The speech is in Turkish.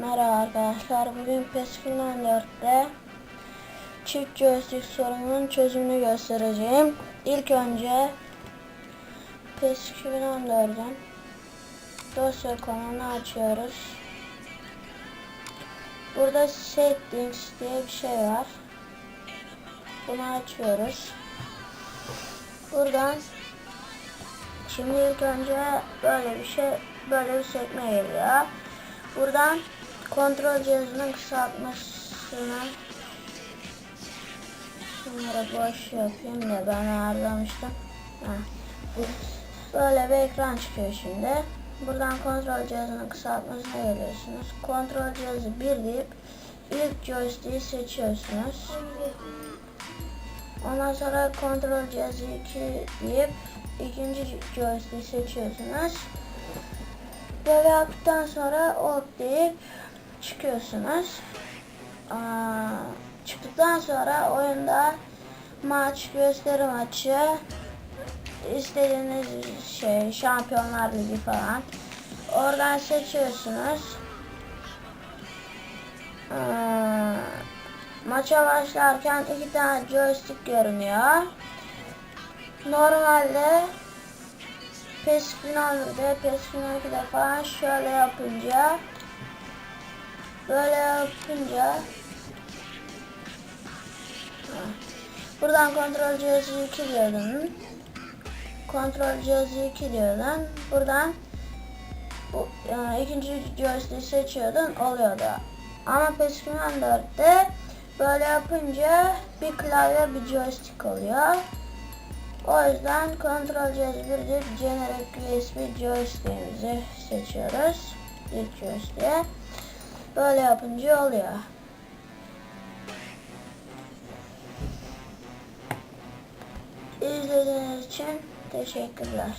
Merhaba arkadaşlar. Bugün PES 2014'te çift joystick sorununun çözümünü göstereceğim. İlk önce PES 2014'ün dosya konumunu açıyoruz. Burada settings diye bir şey var. Bunu açıyoruz. Buradan şimdi ilk önce böyle bir şey böyle bir sekme geliyor. Buradan kontrol cihazının kısaltmasını şunları boş yapayım da ben ayarlamıştım. Ha. Böyle bir ekran çıkıyor şimdi. Buradan kontrol cihazının kısaltmasına geliyorsunuz. Kontrol cihazı 1 deyip ilk joystick'i seçiyorsunuz. Ondan sonra kontrol cihazı 2 deyip ikinci joystick'i seçiyorsunuz. Böyle yaptıktan sonra ok deyip çıkıyorsunuz. Aa, çıktıktan sonra oyunda maç, gösteri maçı, istediğiniz şey, Şampiyonlar Ligi falan. Oradan seçiyorsunuz. Aa, maça başlarken iki tane joystick görünüyor. Normalde PES 2011'de, PES 2012'de falan şöyle yapınca böyle yapınca buradan kontrol cihazı 2 diyordun kontrol cihazı 2 diyordun buradan bu, yani ikinci joystick'i seçiyordun oluyordu ama PES 2014'te böyle yapınca bir klavye bir joystick oluyor o yüzden kontrol cihazı bir deyip generic USB joystick'imizi seçiyoruz. İlk joystick'e. Böyle yapınca oluyor. İzlediğiniz için teşekkürler.